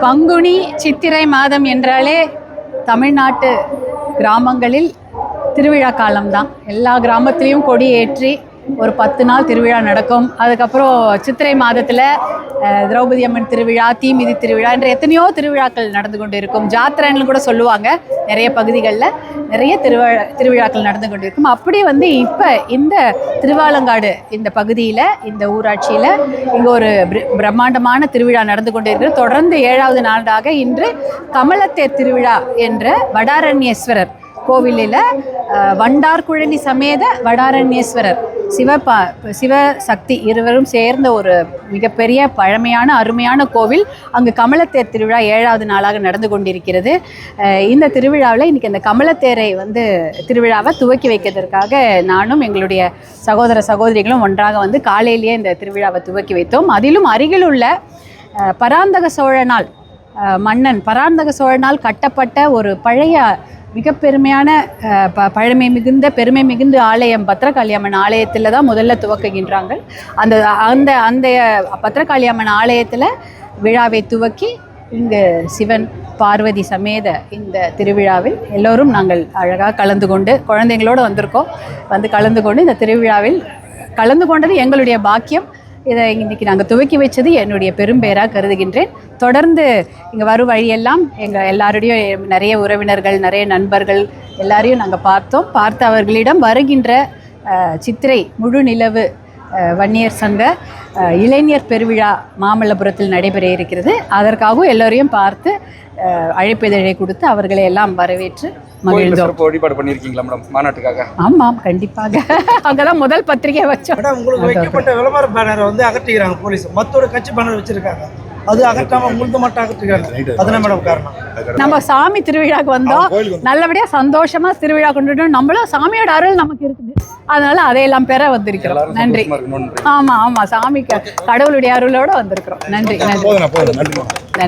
பங்குனி சித்திரை மாதம் என்றாலே தமிழ்நாட்டு கிராமங்களில் திருவிழா காலம்தான். எல்லா கிராமத்திலையும் கொடி ஏற்றி ஒரு பத்து நாள் திருவிழா நடக்கும். அதுக்கப்புறம் சித்திரை மாதத்தில் திரௌபதி அம்மன் திருவிழா தீமிதி திருவிழா என்ற எத்தனையோ திருவிழாக்கள் நடந்து கொண்டு இருக்கும் ஜாத்திரைன்னு கூட சொல்லுவாங்க நிறைய பகுதிகளில் நிறைய திருவிழா திருவிழாக்கள் நடந்து கொண்டு இருக்கும் அப்படி வந்து இப்போ இந்த திருவாலங்காடு இந்த பகுதியில் இந்த ஊராட்சியில் இங்கே ஒரு பிரம்மாண்டமான திருவிழா நடந்து கொண்டு இருக்கிறது தொடர்ந்து ஏழாவது நாளாக இன்று கமலத்தேர் திருவிழா என்ற வடாரண்யேஸ்வரர் கோவிலில் வண்டார்குழலி சமேத வடாரண்யேஸ்வரர் சிவபா சிவசக்தி இருவரும் சேர்ந்த ஒரு மிகப்பெரிய பழமையான அருமையான கோவில் அங்கு கமலத்தேர் திருவிழா ஏழாவது நாளாக நடந்து கொண்டிருக்கிறது. இந்த திருவிழாவில் இன்றைக்கி அந்த கமலத்தேரை வந்து திருவிழாவை துவக்கி வைக்கிறதுக்காக நானும் எங்களுடைய சகோதர சகோதரிகளும் ஒன்றாக வந்து காலையிலேயே இந்த திருவிழாவை துவக்கி வைத்தோம். அதிலும் அருகிலுள்ள உள்ள பராந்தக சோழனால் மன்னன் பராந்தக சோழனால் கட்டப்பட்ட ஒரு பழைய மிக பெருமையான ப பழமை மிகுந்த பெருமை மிகுந்த ஆலயம் பத்ரகாளியம்மன் ஆலயத்தில் தான் முதல்ல துவக்குகின்றாங்க. அந்த அந்த அந்த பத்ரகாளியம்மன் ஆலயத்தில் விழாவை துவக்கி இங்கு சிவன் பார்வதி சமேத இந்த திருவிழாவில் எல்லோரும் நாங்கள் அழகாக கலந்து கொண்டு குழந்தைங்களோடு வந்திருக்கோம். வந்து கலந்து கொண்டு இந்த திருவிழாவில் கலந்து கொண்டது எங்களுடைய பாக்கியம். இதை இன்னைக்கு நாங்கள் துவக்கி வச்சது என்னுடைய பெரும்பேராக கருதுகின்றேன். தொடர்ந்து இங்கே வரும் வழியெல்லாம் எங்கள் எல்லாருடையும் நிறைய உறவினர்கள் நிறைய நண்பர்கள் எல்லாரையும் நாங்கள் பார்த்தோம். பார்த்து அவர்களிடம் வருகின்ற சித்திரை முழு நிலவு வன்னியர் சங்க இளைஞர் பெருவிழா மாமல்லபுரத்தில் நடைபெற இருக்கிறது. அதற்காகவும் எல்லோரையும் பார்த்து அழைப்பிதழை கொடுத்து அவர்களை எல்லாம் வரவேற்று மகிழ்ந்தோம். வழிபாடு பண்ணியிருக்கீங்களா மேடம்? மாநாட்டுக்காக. ஆமாம் கண்டிப்பாக. அங்கதான் முதல் பத்திரிகை வச்சோம். மேடம் உங்களுக்கு வைக்கப்பட்ட விளம்பர பேனரை வந்து அகற்றிக்கிறாங்க போலீஸ். மத்தோட கட்சி பேனர் வச்சிருக்காங்க. அது அகற்றாம உங்களுக்கு மட்டும் அகற்றிக்கிறாங்க அதுதான் மேடம் காரணம். நம்ம சாமி திருவிழாக்கு வந்தோம். நல்லபடியா சந்தோஷமா திருவிழா கொண்டுட்டோம் நம்மளும் சாமியோட அருள் நமக்கு இருக்குது. அதனால அதையெல்லாம் பெற வந்திருக்கிறோம். நன்றி. ஆமா ஆமா. சாமி க- கடவுளுடைய அருளோட வந்திருக்கிறோம். நன்றி நன்றி. நன்றி.